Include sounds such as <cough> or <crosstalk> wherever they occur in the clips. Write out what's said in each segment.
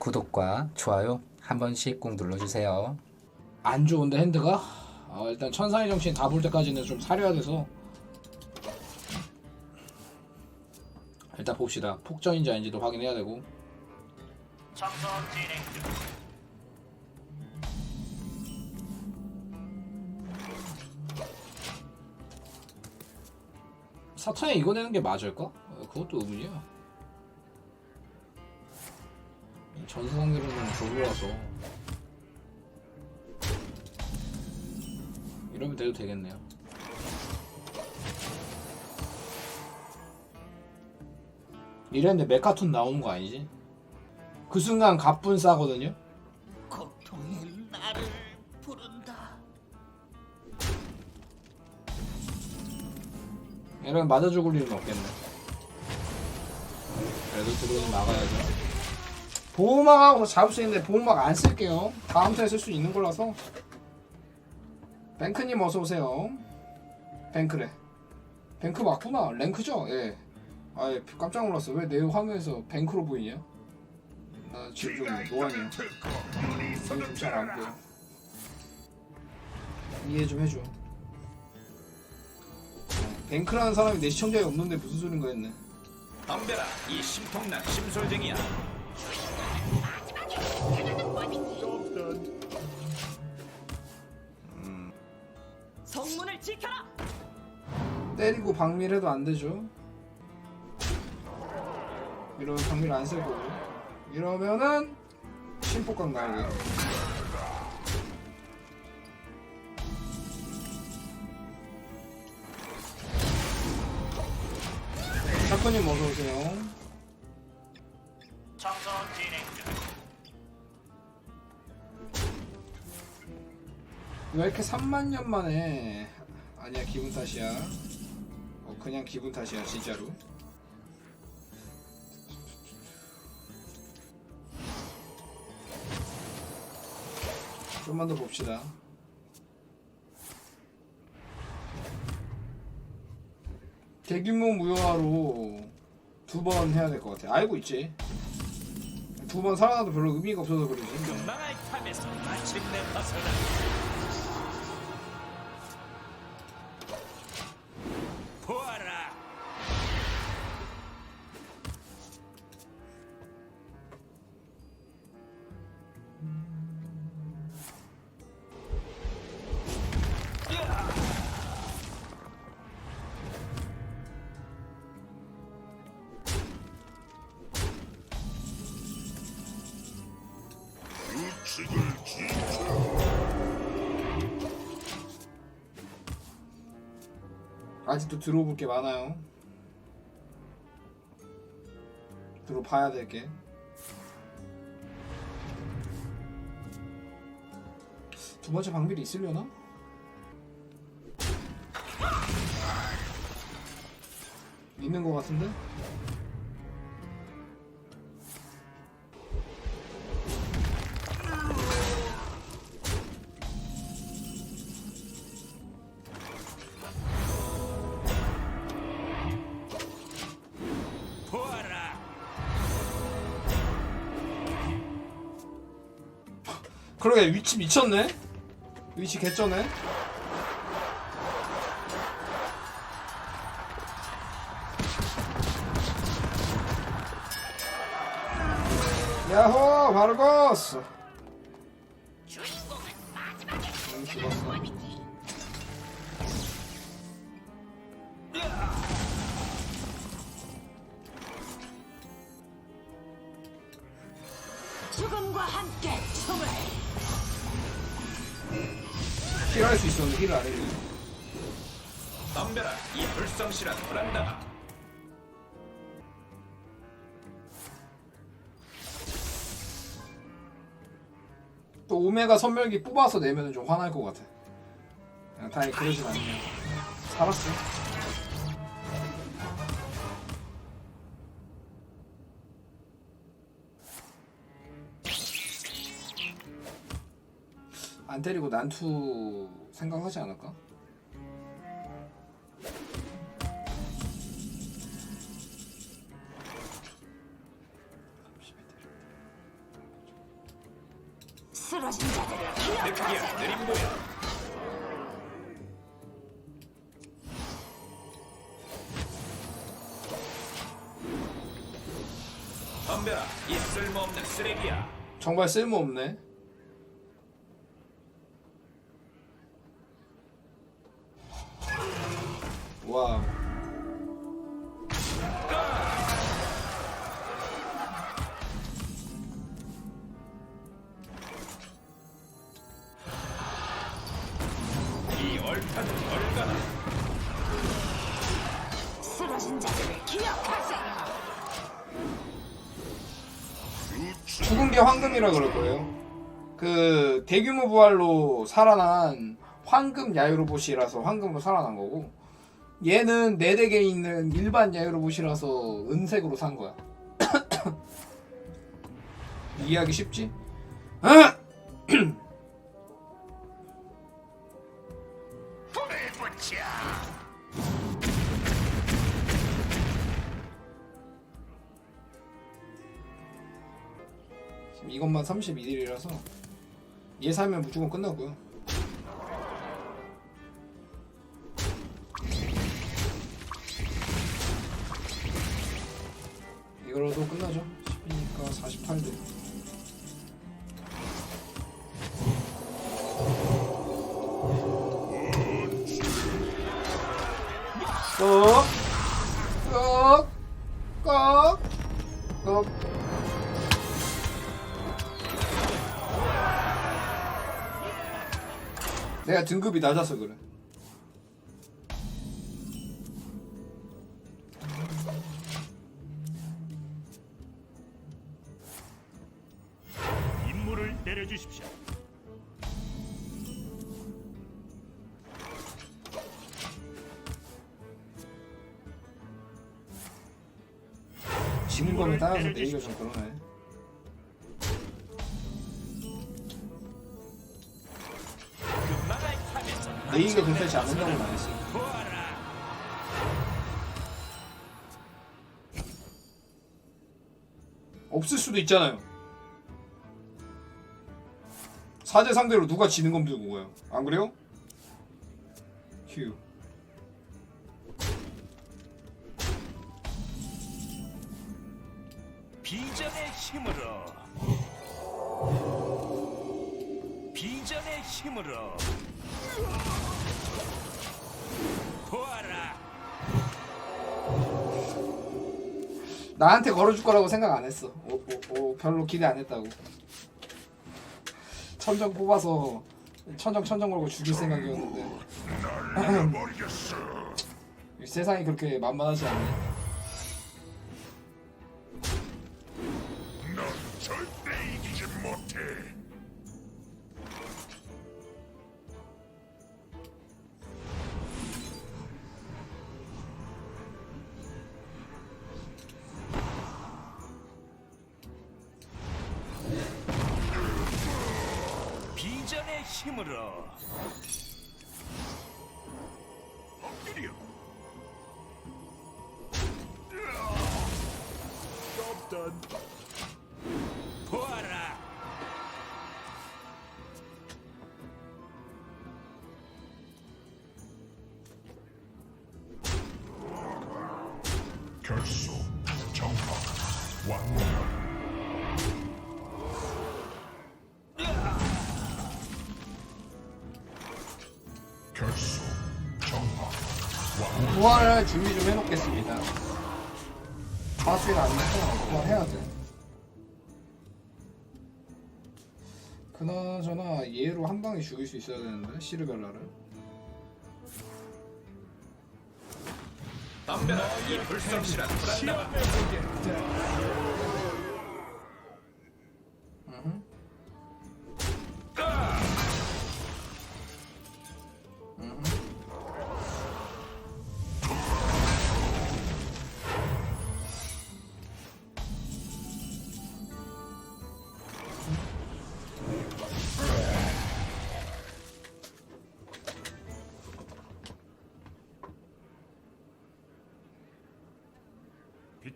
구독과 좋아요 한 번씩 꼭 눌러주세요. 안 좋은데 핸드가? 아, 일단 천상의 정신 다 볼 때까지는 좀 사려야 돼서 일단 봅시다 폭전인지 아닌지도 확인해야 되고 작전 진행 중. 사탄에 이거 내는 게 맞을까? 어, 그것도 의문이야 전사 상대로는 졸로라서 이러면 돼도 되겠네요 이랬는데 메카톤 나오는 거 아니지? 그 순간 갑분 싸거든요? 고통이 나를 부른다. 얘는 맞아 죽을 일은 없겠네. 그래도 드론은 막아야죠. 보호막하고 잡을 수 있는데 보호막 안 쓸게요. 다음 턴에 쓸 수 있는 거라서. 뱅크님 어서 오세요. 뱅크래. 뱅크 맞구나. 랭크죠? 예. 아예 깜짝 놀랐어. 왜 내 화면에서 뱅크로 보이냐? 나 지금 좀 노안이야. 좀잘안 보여. 이해 좀 해줘. 뱅크라는 사람이 내 시청자에 없는데 무슨 소린가 했네. 덤벼라 이 심통난 심솔쟁이야 성문을 지켜라! 때리고 박밀해도 안 되죠. 이러면 박밀 안 쓸 거고. 이러면은 심폭각 나오게. 사건님 어서 오세요. 왜 이렇게 3만 년 만에 아니야 기분 탓이야. 어 그냥 기분 탓이야 진짜로. 좀만 더 봅시다. 대규모 무효화로 두 번 해야 될 것 같아. 알고 있지. 두 번 살아나도 별로 의미가 없어서 그러지. 망할 아직도 들어볼 게 많아요. 들어봐야 될 게. 두 번째 방밀이 있으려나? 있는 것 같은데? 그러게 위치 미쳤네? 위치 개쩌네? 야호 바르고스 음, 죽었어 죽음과 함께 총을! 힐할 수 있었는데 힐을 안 해줘 덤벼라 이 불성실한 불안다 또 오메가 선멸기 뽑아서 내면은 좀 화날 것 같아. 그냥 다행히 그러진 않네요. 살았어 안 때리고 난투 생각하지 않을까? 쓰러진 자들을 늑기야 기억하세. 느림 보여. 덤벼라 이 쓸모없는 쓰레기야. 정말 쓸모없네. 와. 이 얼타는 얼가나. 쓰러진 자들을 기억하세. 죽은 게 황금이라 그럴 거예요. 그 대규모 부활로 살아난 황금 야유 로봇이라서 황금으로 살아난 거고 얘는 내 덱에 있는 일반 야유로봇이라서 은색으로 산 거야. <coughs> 이해하기 쉽지? <coughs> 이것만 31일이라서 얘 사면 무조건 끝나고요. 이걸로도 끝나죠. 10이니까 48대. 꺽! 꺽! 꺽! 꺽! 내가 등급이 낮아서 그래. 내려주십시오. 지는 거에 따라서 내기가 좀 그러네. 내기가 괜찮지 않는다고는 안 했어. 보아라. 없을 수도 있잖아요. 사제 상대로 누가 지는 건 누구 거야? 안 그래요? 휴. 비전의 힘으로. 비전의 힘으로. 보아라. 나한테 걸어줄 거라고 생각 안 했어. 오, 오, 오, 별로 기대 안 했다고. 천정 뽑아서 천정 천정 걸고 죽일 생각이었는데. 이 세상이 그렇게 만만하지 않네. 힘으로. 엎드려. 보아라. 결속 정화 완료 부활할 준비 좀 해놓겠습니다. 바스가 안 돼서 부활해야 돼. 그나저나 얘로 한 방에 죽일 수 있어야 되는데 시르벨라를. 덤벼라 이 불성실한 불안나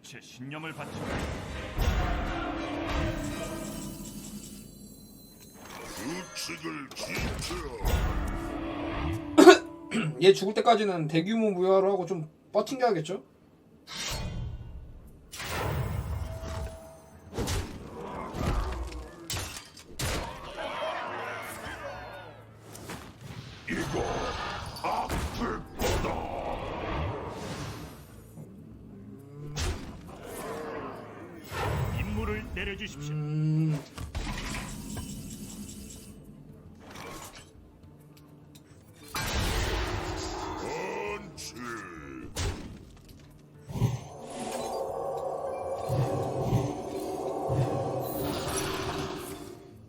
빛의 신념을 바쳐 의식을 지켜. <coughs> 얘 죽을 때까지는 대규모 무효화로 하고 좀 버팅겨야겠죠? 주십시오. 음...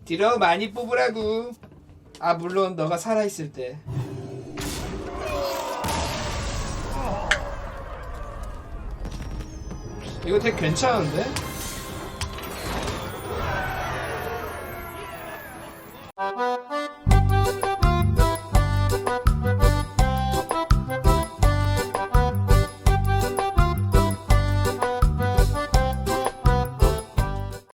딜러 많이 뽑으라고 아 물론 너가 살아있을 때 이거 되게 괜찮은데?